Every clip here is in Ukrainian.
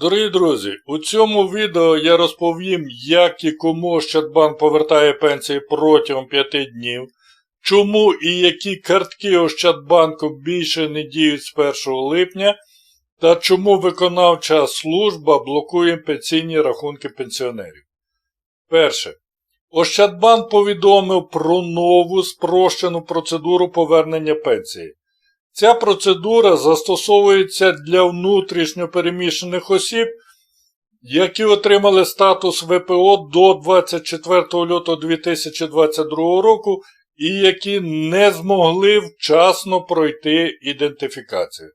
Дорогі друзі, у цьому відео я розповім, як і кому Ощадбанк повертає пенсії протягом 5 днів, чому і які картки Ощадбанку більше не діють з 1 липня, та чому виконавча служба блокує пенсійні рахунки пенсіонерів. Перше. Ощадбанк повідомив про нову спрощену процедуру повернення пенсії. Ця процедура застосовується для внутрішньо переміщених осіб, які отримали статус ВПО до 24 лютого 2022 року і які не змогли вчасно пройти ідентифікацію.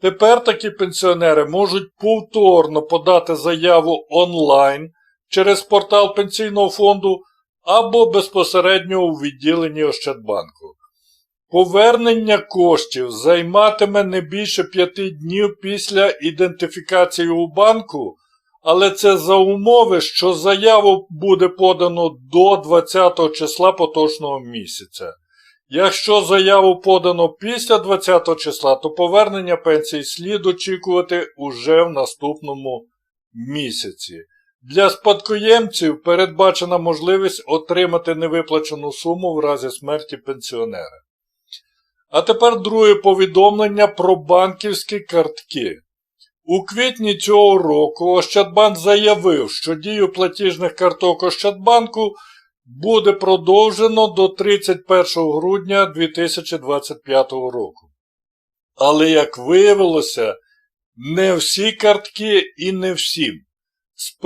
Тепер такі пенсіонери можуть повторно подати заяву онлайн через портал пенсійного фонду або безпосередньо у відділенні Ощадбанку. Повернення коштів займатиме не більше 5 днів після ідентифікації у банку, але це за умови, що заяву буде подано до 20 числа поточного місяця. Якщо заяву подано після 20 числа, то повернення пенсії слід очікувати уже в наступному місяці. Для спадкоємців передбачена можливість отримати невиплачену суму в разі смерті пенсіонера. А тепер друге повідомлення про банківські картки. У квітні цього року Ощадбанк заявив, що дію платіжних карток Ощадбанку буде продовжено до 31 грудня 2025 року. Але, як виявилося, не всі картки і не всім. З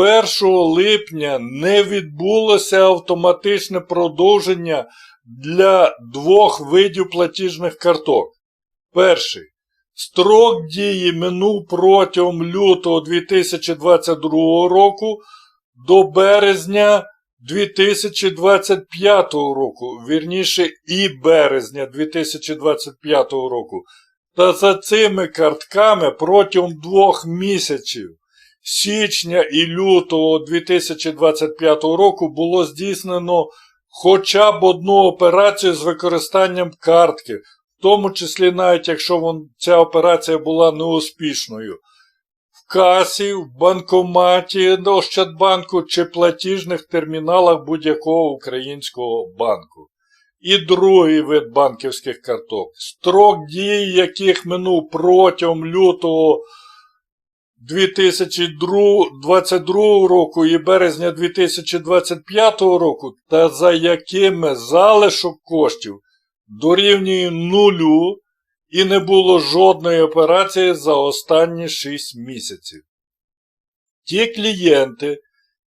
1 липня не відбулося автоматичне продовження для двох видів платіжних карток. Перший. Строк дії минув протягом лютого 2022 року до березня 2025 року, вірніше і березня 2025 року. Та за цими картками протягом двох місяців січня і лютого 2025 року було здійснено хоча б одну операцію з використанням картки, в тому числі навіть якщо вон, ця операція була неуспішною. В касі, в банкоматі Ощадбанку чи платіжних терміналах будь-якого українського банку. І другий вид банківських карток, строк дії яких минув протягом лютого 2022 року і березня 2025 року, та за якими залишок коштів дорівнює нулю і не було жодної операції за останні 6 місяців. Ті клієнти,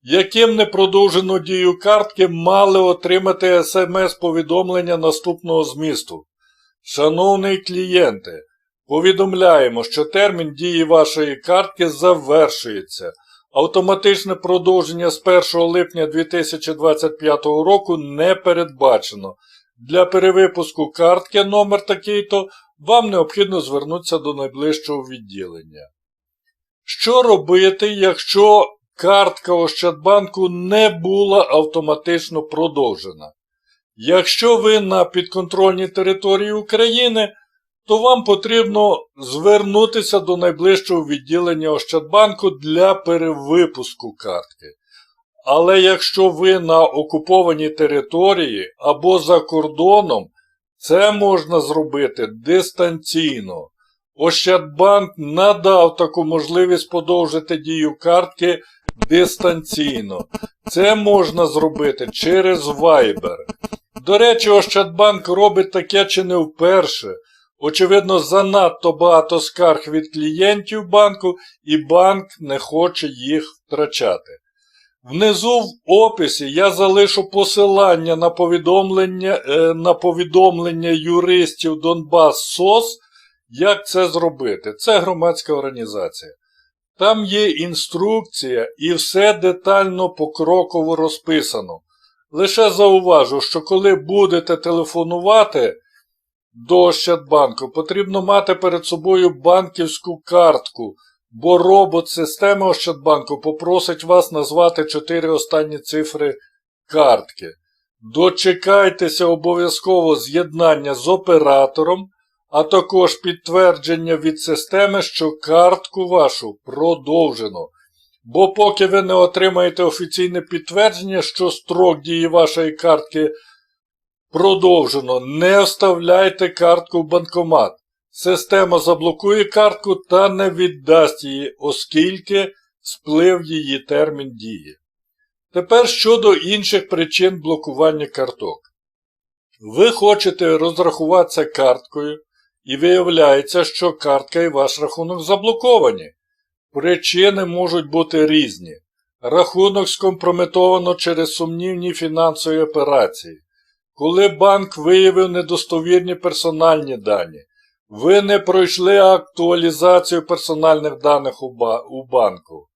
яким не продовжено дію картки, мали отримати смс-повідомлення наступного змісту. Шановний клієнте, Повідомляємо, що термін дії вашої картки завершується. Автоматичне продовження з 1 липня 2025 року не передбачено. Для перевипуску картки номер такий-то вам необхідно звернутися до найближчого відділення. Що робити, якщо картка Ощадбанку не була автоматично продовжена? Якщо ви на підконтрольній території України, то вам потрібно звернутися до найближчого відділення Ощадбанку для перевипуску картки. Але якщо ви на окупованій території або за кордоном, це можна зробити дистанційно. Ощадбанк надав таку можливість подовжити дію картки дистанційно. Це можна зробити через Viber. До речі, Ощадбанк робить таке чи не вперше. Очевидно, занадто багато скарг від клієнтів банку, і банк не хоче їх втрачати. Внизу в описі я залишу посилання на повідомлення е, на повідомлення юристів Донбас СОС, як це зробити. Це громадська організація. Там є інструкція і все детально покроково розписано. Лише зауважу, що коли будете телефонувати до Ощадбанку, потрібно мати перед собою банківську картку, бо робот системи Ощадбанку попросить вас назвати 4 останні цифри картки. Дочекайтеся обов'язково з'єднання з оператором, а також підтвердження від системи, що картку вашу продовжено. Бо поки ви не отримаєте офіційне підтвердження, що строк дії вашої картки продовжено, не вставляйте картку в банкомат. Система заблокує картку та не віддасть її, оскільки сплив її термін дії. Тепер щодо інших причин блокування карток. Ви хочете розрахуватися карткою, і виявляється, що картка і ваш рахунок заблоковані. Причини можуть бути різні. Рахунок скомпрометовано через сумнівні фінансові операції. Коли банк виявив недостовірні персональні дані, ви не пройшли актуалізацію персональних даних у, банку.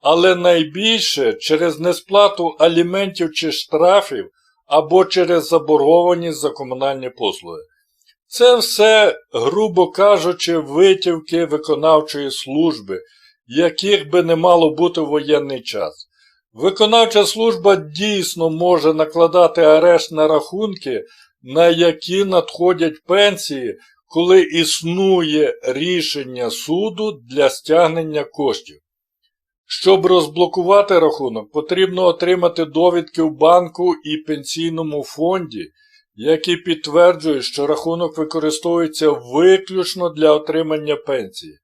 Але найбільше через несплату аліментів чи штрафів або через заборгованість за комунальні послуги. Це все, грубо кажучи, витівки виконавчої служби, яких би не мало бути в воєнний час. Виконавча служба дійсно може накладати арешт на рахунки, на які надходять пенсії, коли існує рішення суду для стягнення коштів. Щоб розблокувати рахунок, потрібно отримати довідки в банку і пенсійному фонді, які підтверджують, що рахунок використовується виключно для отримання пенсії.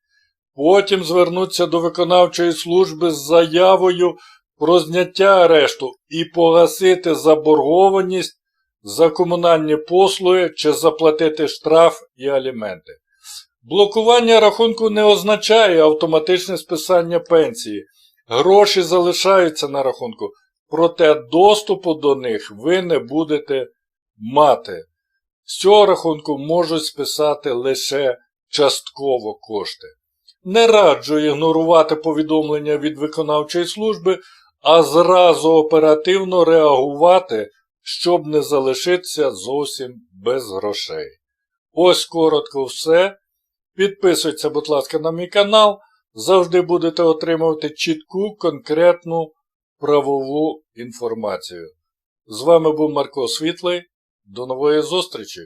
Потім звернуться до виконавчої служби з заявою про зняття арешту і погасити заборгованість за комунальні послуги чи заплатити штраф і аліменти. Блокування рахунку не означає автоматичне списання пенсії. Гроші залишаються на рахунку, проте доступу до них ви не будете мати. З цього рахунку можуть списати лише частково кошти. Не раджу ігнорувати повідомлення від виконавчої служби, а зразу оперативно реагувати, щоб не залишитися зовсім без грошей. Ось коротко все. Підписуйтеся, будь ласка, на мій канал. Завжди будете отримувати чітку, конкретну правову інформацію. З вами був Марко Світлий. До нової зустрічі!